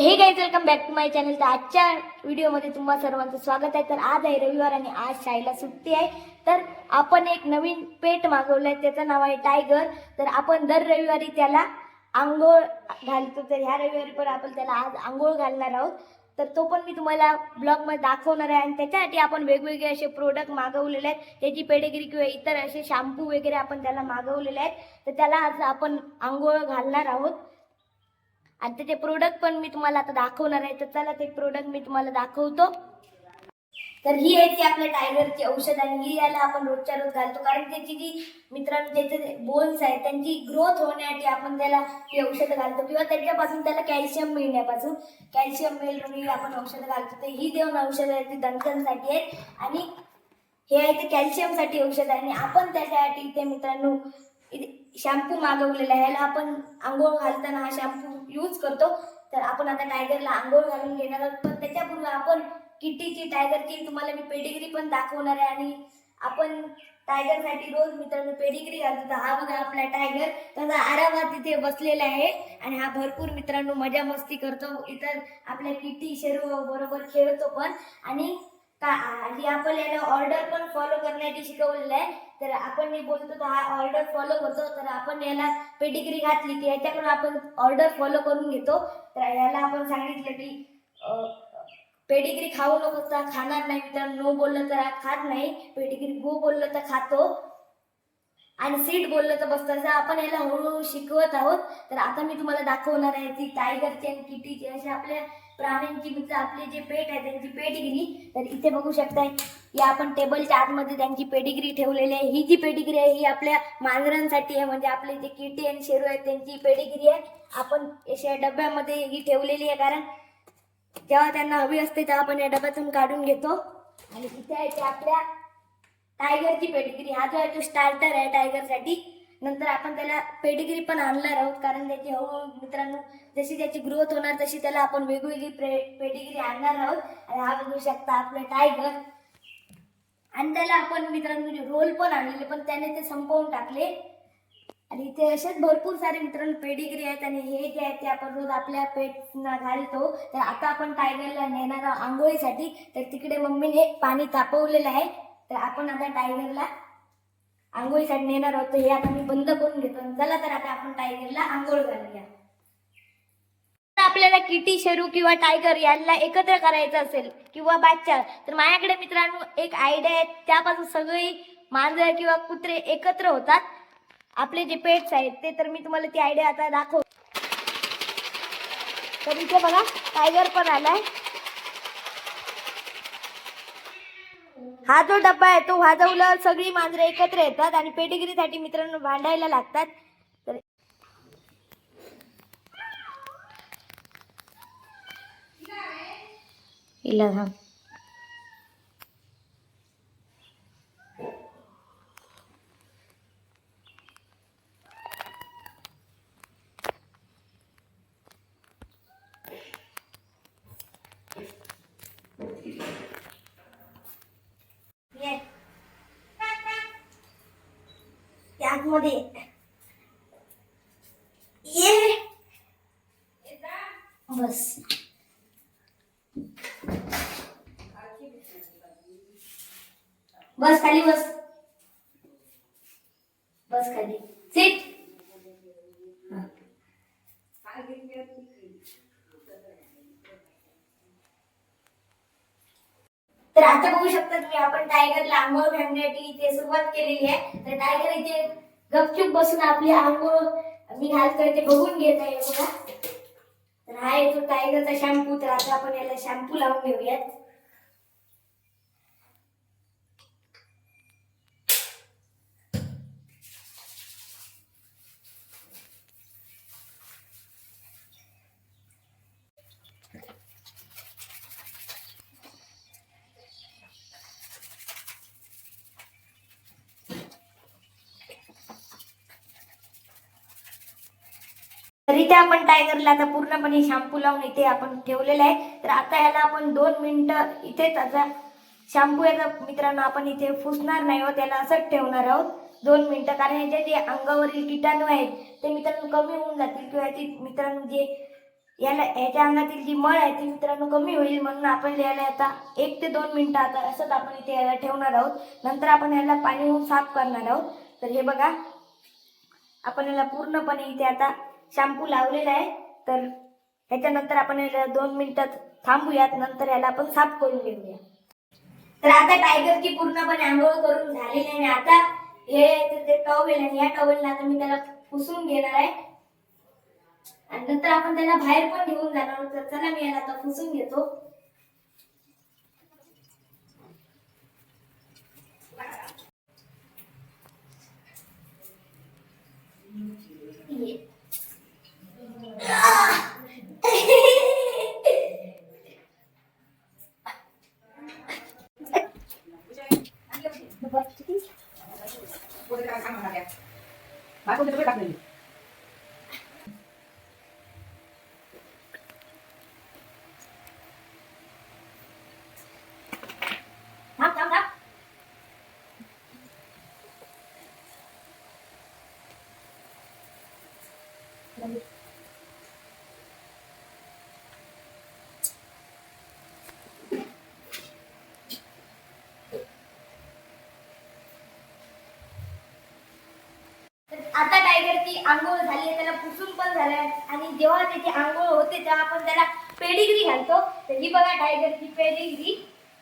Hey guys welcome back to my channel तर आजच्या व्हिडिओमध्ये तुम्हा सर्वांचं स्वागत आहे. तर आज आहे रविवार आणि आज शाळेला सुट्टी आहे. तर आपण एक नवीन पेट मागवलं आहे त्याचं नाव आहे टायगर तर आपण दर रविवारी त्याला आंघोळ घालतो. तर ह्या रविवारी पण आपण त्याला आज आंघोळ घालणार आहोत. तर तो पण मी तुम्हाला ब्लॉगमध्ये दाखवणार आहे. आणि त्याच्यासाठी आपण वेगवेगळे असे प्रोडक्ट मागवलेले आहेत. त्याची पेडेगिरी किंवा इतर असे शॅम्पू वगैरे आपण त्याला मागवलेले आहेत. तर त्याला आज आपण आंघोळ घालणार आहोत. आणि त्याचे प्रोडक्ट पण मी तुम्हाला आता दाखवणार आहे. तर चला ते प्रोडक्ट मी तुम्हाला दाखवतो. तर ही आहे ती आपल्या टायगरची औषध आणि ही याला आपण रोजच्या रोज घालतो. कारण त्याची जी मित्रांनो त्याचे बोन्स आहेत त्यांची ग्रोथ होण्यासाठी आपण त्याला ती औषधं घालतो. किंवा त्याच्यापासून त्याला कॅल्शियम मिळण्यापासून. कॅल्शियम मिळेल आपण औषधं घालतो. तर ही देऊन औषधं आहेत ती दंतांसाठी आहेत. आणि हे आहे ते कॅल्शियमसाठी औषध आहे. आणि आपण त्याच्यासाठी इथे मित्रांनो शॅम्पू मागवलेला आहे. ह्याला आपण आंघोळ घालताना हा शॅम्पू यूज करतो. तर आपण आता टायगरला आंघोळ घालून घेणार आहोत. पण त्याच्यापूर्वी आपण किटीची टायगरची तुम्हाला मी पेडिग्री पण दाखवणार आहे. आणि आपण टायगरसाठी रोज मित्रांनो पेडिग्री घालतो. तर हा बघा आपला टायगर त्याचा आरामात तिथे बसलेला आहे. आणि हा भरपूर मित्रांनो मजा मस्ती करतो. इतर आपल्या किटी शेरू बरोबर खेळतो पण. आणि का आणि आपण याला ऑर्डर पण फॉलो करण्यासाठी शिकवलेलं आहे. तर आपण हे बोलतो तर हा ऑर्डर फॉलो करतो. तर आपण याला पेडिग्री घातली की याच्याकडून आपण ऑर्डर फॉलो करून घेतो. तर याला आपण सांगितलं की पेडिग्री खाऊ नको तर खाणार नाही तर नो बोललं तर खात नाही. पेडिग्री गो बोललं तर खातो. आणि सीट बोललं तर बसतं. असं आपण याला हळूहळू शिकवत आहोत. तर आता मी तुम्हाला दाखवणार आहे ती टायगरची आणि किटीची असे आपल्या प्राण्यांची म्हणजे आपले जे पेट आहे त्यांची पेडिग्री तर इथे बघू शकताय. या आपण टेबलच्या आतमध्ये त्यांची पेडिग्री ठेवलेली आहे. ही जी पेडिग्री आहे ही आपल्या मांजरांसाठी आहे. म्हणजे आपले जे किटी आणि शेरू आहेत त्यांची पेडिग्री आहे. आपण अशा डब्यामध्ये ही ठेवलेली आहे. कारण जेव्हा त्यांना हवी असते तेव्हा आपण या डब्यातून काढून घेतो. आणि इथे आहे ते आपल्या टायगरची पेडिग्री हा जो आहे तो स्टार्टर आहे टायगरसाठी नंतर आपण त्याला पेडिग्री पण आणणार आहोत. कारण त्याची हळूहळू मित्रांनो जशी त्याची ग्रोथ होणार तशी त्याला आपण वेगवेगळी पेडिग्री आणणार आहोत. आणि हा बघू शकता आपलं टायगर आणि त्याला आपण मित्रांनो म्हणजे रोल पण आणलेले पण त्याने ते संपवून टाकले. आणि इथे असेच भरपूर सारे मित्रांनो पेडिग्री आहेत आणि हे जे आहे ते आपण रोज आपल्या पेटना घालतो. तर आता आपण टायगरला नेणार आहोत आंघोळीसाठी तर तिकडे मम्मीने पाणी तापवलेलं आहे. तर आपण आता टायगरला आंघोळीसाठी नेणार आहोत. हे आता मी बंद करून घेतो. आणि चला तर आता आपण टायगरला आंघोळ घालूया. आपल्याला किटी शेरू किंवा टायगर यांना एकत्र करायचं असेल किंवा बाচ্চা तर माझ्याकडे मित्रांनो एक आयडिया आहे. त्यापासून सगळी मांजर किंवा कुत्रे एकत्र होतात. आपले जे पेट्स आहेत ते तर मी तुम्हाला ती आयडिया आता दाखव तर इथे बघा टायगर पण आलाय. हा जो डब्बा आहे तो वाजवल्यावर सगळी मांजरे एकत्र येतात आणि पेडिग्रीसाठी मित्रांनो भांडायला लागतात. तर इला थांब. ये. ते आतमध्ये ये बस बस खाली बस. बस खाली. सीट तर आता बघू शकता तुम्ही आपण टायगरला आंघोळ घालण्यासाठी इथे सुरुवात केलेली आहे. तर टायगर इथे गपचूप बसून आपली आंघोळ मी घालतोय ते बघून घेत आहे बघा. तर हा येतो टायगरचा शॅम्पू तर आता आपण याला शॅम्पू लावून घेऊयात. तर इथे आपण टायगरला आता पूर्णपणे शॅम्पू लावून इथे आपण ठेवलेलं आहे. तर आता याला आपण दोन मिनिटं इथे त्याचा शॅम्पू याचा मित्रांनो आपण इथे फुसणार नाही आहोत त्याला असंच ठेवणार आहोत. दोन मिनिटं कारण याचे जे अंगावरील किटाणू आहेत ते मित्रांनो कमी होऊन जातील किंवा याची मित्रांनो जे याला याच्या अंगातील जी मळ आहे ती मित्रांनो कमी होईल म्हणून आपण याला आता एक ते दोन मिनटं आता असंच आपण इथे याला ठेवणार आहोत. नंतर आपण याला पाणी होऊन साफ करणार आहोत. तर हे बघा आपण याला पूर्णपणे इथे आता शॅम्पू लावलेला आहे. तर त्याच्यानंतर आपण याला दोन मिनिटात थांबूयात. नंतर याला आपण साफ करून घेऊया. तर आता टायगरची पूर्णपणे आंघोळ करून झालेली आहे. आणि आता हे टॉवेल आणि या टॉवेलने आता मी त्याला पुसून घेणार आहे. आणि नंतर आपण त्याला बाहेर पण घेऊन जाणार तर चला मी याला आता पुसून घेतो ये. थांब थांब थांब तर आता टायगरची आंघोळ झाली आहे त्याला पुसून पण झालंय आणि जेव्हा त्याची आंघोळ होते तेव्हा आपण त्याला पेडिग्री घालतो. तर ही बघा टायगरची पेडिग्री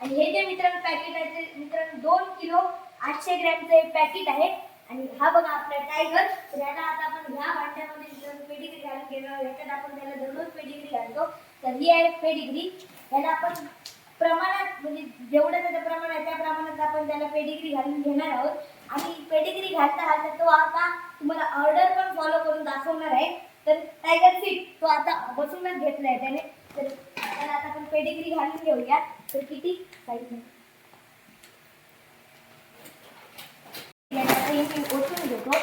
आणि हे जे मित्रांनो पॅकेट आहे ते मित्रांनो दोन किलो आठशे ग्रॅमचं एक पॅकेट आहे. आणि हा बघा आपला टायगर तर याला आता आपण ह्या भांड्यामध्ये जर पेडिग्री घालून घेणार याच्यात आपण त्याला दररोज पेडिग्री घालतो. तर ही आहे पेडिग्री याला आपण प्रमाणात म्हणजे जेवढं त्याचं प्रमाण आहे त्या प्रमाणात आपण त्याला पेडिग्री घालून घेणार आहोत. आणि पेडिग्री घालता घालता तो आता तुम्हाला ऑर्डर पण फॉलो करून दाखवणार आहे. तर टायगर सीट तो आता बसूनच घेतला आहे त्याने. तर त्याला आता आपण पेडिग्री घालून घेऊया तर किती? पाहिजे याला ओतून घेतो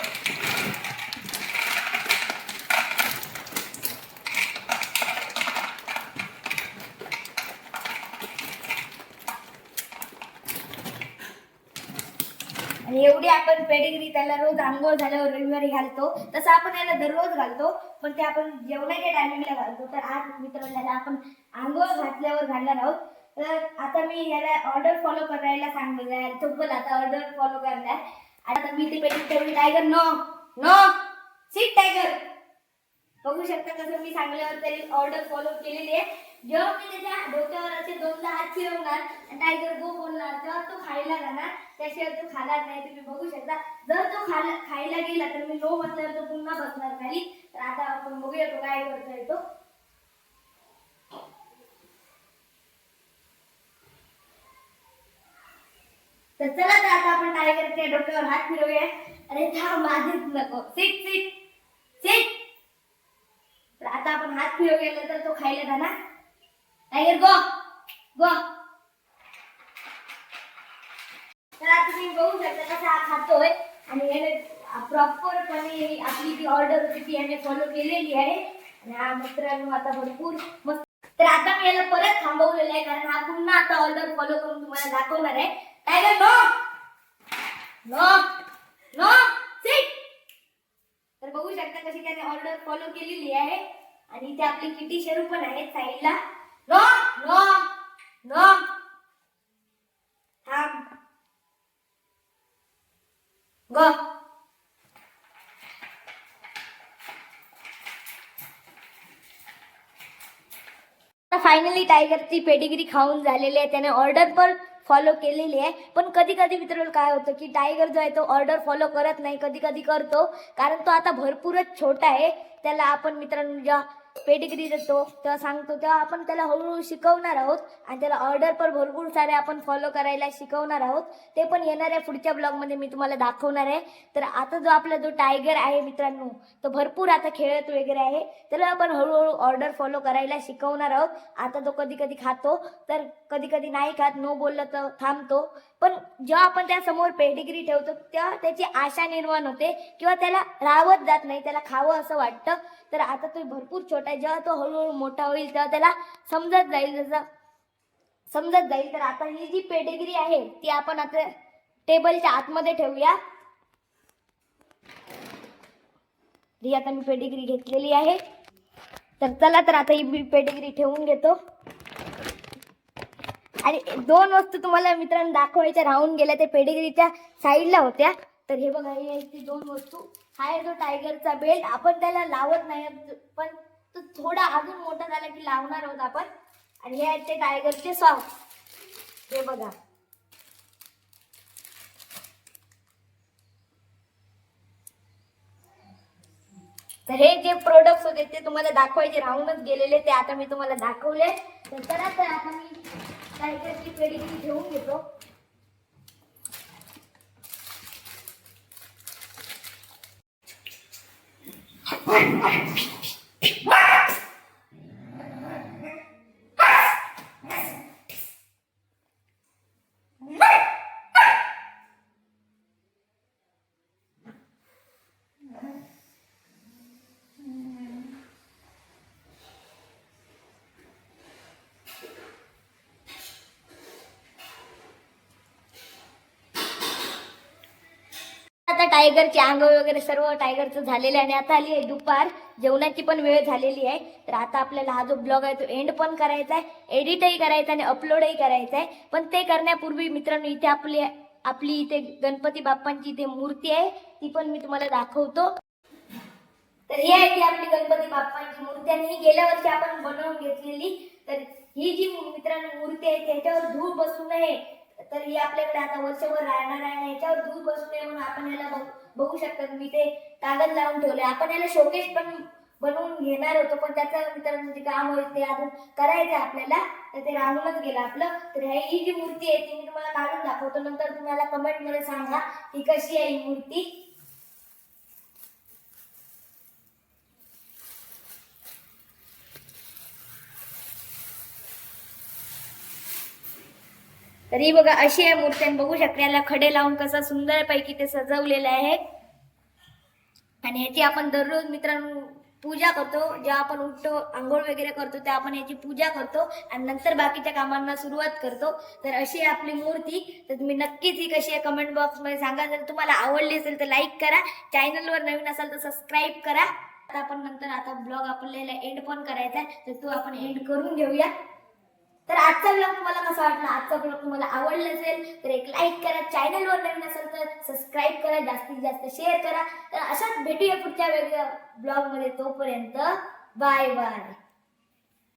आणि एवढी आपण पेडिग्री त्याला रोज आंघोळ झाल्यावर रविवारी घालतो. तसं आपण याला दररोज घालतो पण ते आपण जेवणाच्या टायमिंगला घालतो. तर आज मित्रांनो याला आपण आंघोळ घातल्यावर घालणार आहोत. तर आता मी याला ऑर्डर फॉलो करायला सांगितलं आहे. तो पण आता ऑर्डर फॉलो करणार आता मी ते Pedigree Tiger no no sit Tiger बघू शकता कसं मी सांगल्यावर तरी ऑर्डर फॉलो केलेली आहे. जेव्हा मी त्याच्या डोक्यावर असे दोनदा हात फिरवणार आणि टायगर गो बोलणार तेव्हा तो खायला जाणार. त्याशिवाय तो खाणार नाही तुम्ही बघू शकता. जर तो खायला खायला गेला तर मी लो म्हटल्यावर तो पुन्हा बसणार खाली. तर आता आपण बघूया तो काय करतोय तो. तर चला तर आता आपण टायगरच्या डोक्यावर हात फिरवूया. अरे थांब आधीच नको. सीट सीट सीट तर आता आपण हात फिरवूया तर तो खायला जाणार. टायगर गो गो तर आता तुम्ही बघू शकता कसा हा खातोय. आणि याने प्रॉपरपणे आपली जी ऑर्डर होती ती याने फॉलो केलेली आहे. आणि हा मित्रांनो आता भरपूर मस्त तर आता मी याला परत थांबवलेलं आहे कारण हा पुन्हा आता ऑर्डर फॉलो करून तुम्हाला दाखवणार आहे. Tiger no no no sit तर बघू शकता कशी त्याने ऑर्डर फॉलो केलेली आहे. आणि इथे आपली किटी शेरू पण आहेत साईडला. नो नो नो थांब. गो फायनली टायगरची पेडिग्री खाऊन झालेली आहे. त्याने ऑर्डर पण फॉलो केलेली आहे. पण कधी कधी मित्रांनो काय होतं की टायगर जो आहे तो ऑर्डर फॉलो करत नाही. कधी कधी करतो. कारण तो आता भरपूरच छोटा आहे. त्याला आपण मित्रांनो ज्या पेडिग्री देतो तेव्हा सांगतो तेव्हा आपण त्याला हळूहळू शिकवणार आहोत आणि त्याला ऑर्डर पण भरपूर सारे आपण फॉलो करायला शिकवणार आहोत. ते पण येणाऱ्या पुढच्या ब्लॉगमध्ये मी तुम्हाला दाखवणार आहे. तर आता जो आपला जो टायगर आहे मित्रांनो तो भरपूर आता खेळत वगैरे आहे. त्याला आपण हळूहळू ऑर्डर फॉलो करायला शिकवणार आहोत. आता तो कधी कधी खातो. तर कधी कधी नाही खात नो बोललं तर थांबतो. पण जेव्हा आपण त्यासमोर पेडिग्री ठेवतो तेव्हा त्याची आशा निर्माण होते. किंवा त्याला राहवत जात नाही त्याला खावं असं वाटतं. तर आता तो भरपूर छोटा आहे. जेव्हा तो हळूहळू मोठा होईल तेव्हा त्याला समजत जाईल जसं समजत जाईल. तर आता ही जी पेडिग्री आहे ती आपण आता टेबलच्या आतमध्ये ठेवूया. ही आता मी पेडिग्री घेतलेली आहे. तर चला तर आता ही पेडिग्री ठेवून घेतो. आणि दोन वस्तू तुम्हाला मित्रांनो दाखवायच्या राहून गेल्या त्या पेडिग्रीच्या साईडला होत्या. तर हे बघा ही ती दोन वस्तू. हा आहे जो टायगरचा बेल्ट. आपण त्याला लावत नाही. पण तो थोडा अजून मोठा झाला की लावणार आहोत आपण. आणि हे आहेत ते टायगरचे सॉक्स हे बघा. तर हे जे प्रोडक्ट्स होते ते तुम्हाला दाखवायचे. राहूनच गेलेले ते आता मी तुम्हाला दाखवले. तर चला तर आता मी टायगरची पेडिग्री घेऊन घेतो. はい、はい、आता टायगरची आंघोळ वगैरे सर्व टायगरचं झालेलं आहे आणि आता आली आहे दुपार. जेवणाची पण वेळ झालेली आहे. तर आता आपल्याला हा जो ब्लॉग आहे तो एंड पण करायचा आहे. एडिटही करायचा आणि अपलोडही करायचा आहे. पण ते करण्यापूर्वी मित्रांनो इथे आपली आपली इथे गणपती बाप्पांची इथे मूर्ती आहे. ती पण मी तुम्हाला दाखवतो. तर ही आहे ती आपली गणपती बाप्पांची मूर्ती आणि ही गेल्या वर्षी आपण बनवून घेतलेली. तर ही जी मित्रांनो मूर्ती आहे त्याच्यावर धूळ बसून आहे तर ही आपल्याकडे आता वर्षभर राहणार आहे याच्यावर धूळ बसू नये म्हणून आपण याला बघू शकतात. मी ते कागद लावून ठेवले. आपण याला शोकेस पण बनवून घेणार होतो पण त्याचं मित्रांनो जे काम होईल ते अजून करायचं आहे आपल्याला. तर ते राहूनच गेलं आपलं. तर ही जी मूर्ती आहे ती मी तुम्हाला काढून दाखवतो. नंतर तुम्हाला कमेंटमध्ये सांगा की कशी आहे ही मूर्ती? तर ही बघा अशी आहे मूर्ती आणि बघू शकता याला खडे लावून कसं सुंदरपैकी ते सजवलेलं आहे. आणि ह्याची आपण दररोज मित्रांनो पूजा करतो जेव्हा आपण उठतो आंघोळ वगैरे करतो तेव्हा आपण याची पूजा करतो आणि नंतर बाकीच्या कामांना सुरुवात करतो. तर अशी आहे आपली मूर्ती तर तुम्ही नक्कीच ही कशी आहे कमेंट बॉक्समध्ये सांगा. जर तुम्हाला आवडली असेल तर लाईक करा. चॅनलवर नवीन असाल तर सबस्क्राईब करा. आता आपण नंतर आता ब्लॉग आपल्याला एंड पण करायचा आहे. तर तो आपण एंड करून घेऊया. तर आजचा ब्लॉग तुम्हाला कसा वाटला? आजचा ब्लॉग तुम्हाला आवडला असेल तर एक लाईक करा. चॅनलवर नवीन असेल तर सबस्क्राईब करा जास्तीत जास्त शेअर करा. तर अशाच भेटूया पुढच्या वेगळ्या ब्लॉगमध्ये तोपर्यंत बाय बाय